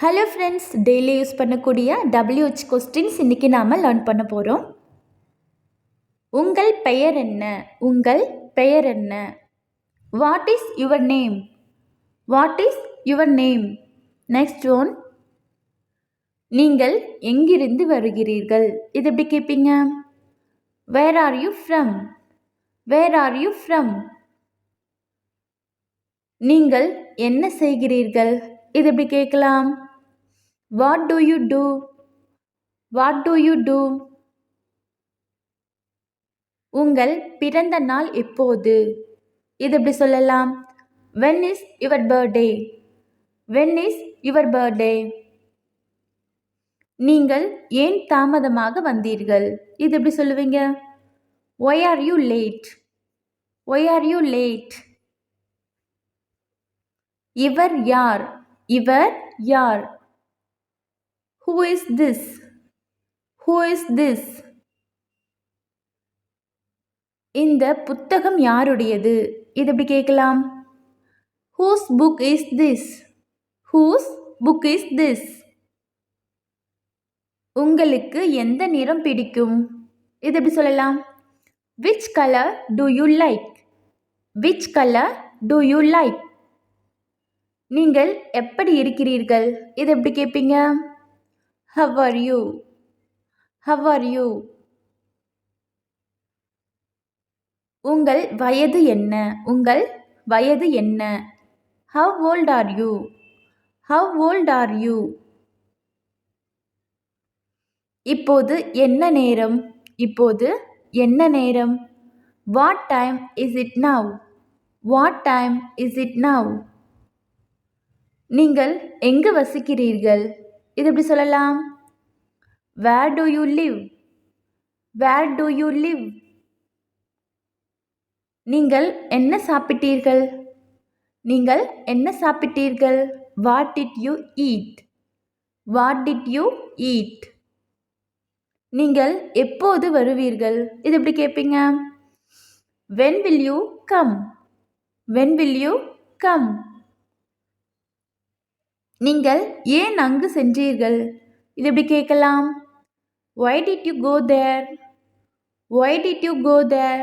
Hello friends daily use பண்ணக்கூடிய WH questions இன்றைக்கி நாம் லேர்ன் பண்ண போகிறோம் உங்கள் பெயர் என்ன? உங்கள் பெயர் என்ன? What is your name what is your name next one நீங்கள் எங்கிருந்து வருகிறீர்கள்? இது எப்படி கேட்பீங்க where are you from where are you from நீங்கள் என்ன செய்கிறீர்கள்? இது எப்படி கேட்கலாம்? What do you do what do you do உங்கள் பிறந்த நாள் எப்போது? இது எப்படி சொல்லலாம்? When is your birthday when is your birthday நீங்கள் ஏன் தாமதமாக வந்தீர்கள்? இது எப்படி சொல்லுவீங்க? Why are you late why are you late இவர் யார்? இவர் யார்? Who is this who is this இந்த புத்தகம் யாருடையது? இது எப்படி கேட்கலாம்? Whose book is this whose book is this உங்களுக்கு எந்த நிறம் பிடிக்கும்? இது எப்படி சொல்லலாம்? Which colour do you like which colour do you like நீங்கள் எப்படி இருக்கிறீர்கள்? இது எப்படி கேட்பீங்க? How are you how are you உங்கள் வயது என்ன? உங்கள் வயது என்ன? How old are you how old are you இப்போது என்ன நேரம்? இப்போது என்ன நேரம்? What time is it now what time is it now நீங்கள் எங்கு வசிக்கிறீர்கள்? இது எப்படி சொல்லலாம்? Where do you live where do you live நீங்கள் என்ன சாப்பிட்டீர்கள்? நீங்கள் என்ன சாப்பிட்டீர்கள்? What did you eat what did you eat நீங்கள் எப்போது வருவீர்கள்? இது எப்படி கேட்பீங்க? When will you come when will you come நீங்கள் ஏன் அங்கு சென்றீர்கள்? இது எப்படி கேட்கலாம்? Why did you go there why did you go there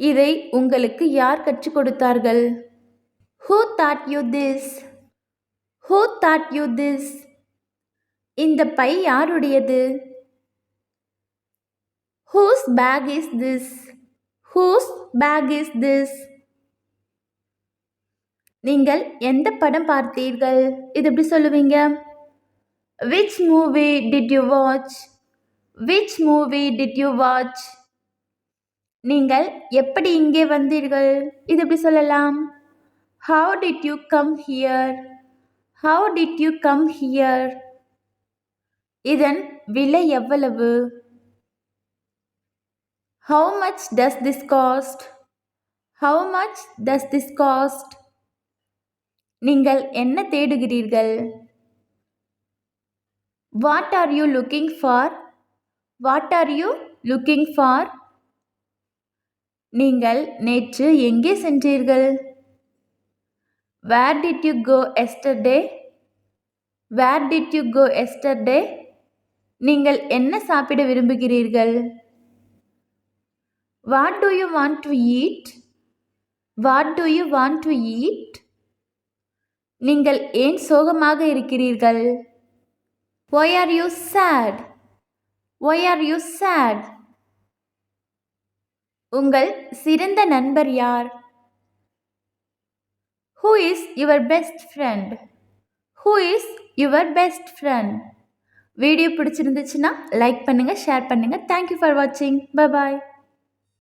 இதை உங்களுக்கு யார் கற்றுக் கொடுத்தார்கள்? Who taught you this who taught you this இந்த பை யாருடையது? Whose bag is this whose bag is this நீங்கள் எந்த படம் பார்த்தீர்கள்? இது எப்படி சொல்லுவீங்க? Which movie did you watch which movie did you watch நீங்கள் எப்படி இங்கே வந்தீர்கள்? இது எப்படி சொல்லலாம்? How did you come here how did you come here இதன் விலை எவ்வளவு? How much does this cost how much does this cost நீங்கள் என்ன தேடுகிறீர்கள்? What are you looking for what are you looking for நீங்கள் நேற்று எங்கே சென்றீர்கள்? Where did you go yesterday where did you go yesterday நீங்கள் என்ன சாப்பிட விரும்புகிறீர்கள்? What do you want to eat what do you want to eat நீங்கள் ஏன் சோகமாக இருக்கிறீர்கள்? Why are you sad why are you sad உங்கள் சிறந்த நண்பர் யார்? Who is your best friend who is your best friend video பிடிச்சிருந்துச்சுன்னா like பண்ணுங்கள் ஷேர் பண்ணுங்கள் தேங்க்யூ ஃபார் வாட்சிங் பாய்